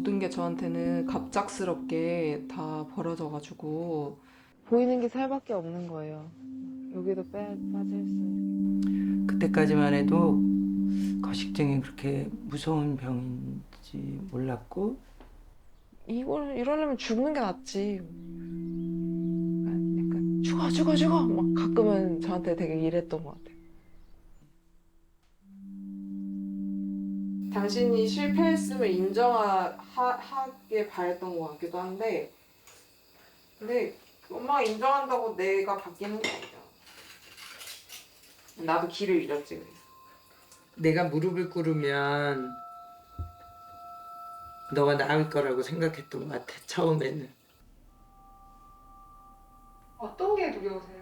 모든 게 저한테는 갑작스럽게 다 벌어져가지고 보이는 게 살밖에 없는 거예요. 여기도 빼, 빠질 수. 그때까지만 해도 거식증이 그렇게 무서운 병인지 몰랐고 이걸 이러려면 죽는 게 낫지. 약간, 약간 죽어 죽어 죽어 막 가끔은 저한테 되게 이랬던 것 같아요. 당신이 실패했음을 인정하게 바랬던 것 같기도 한데 근데 엄마가 인정한다고 내가 바뀌는 게 아니잖아. 나도 길을 잃었지 그래서. 내가 무릎을 꿇으면 너가 나을 거라고 생각했던 것 같아 처음에는. 어떤 게 두려우세요?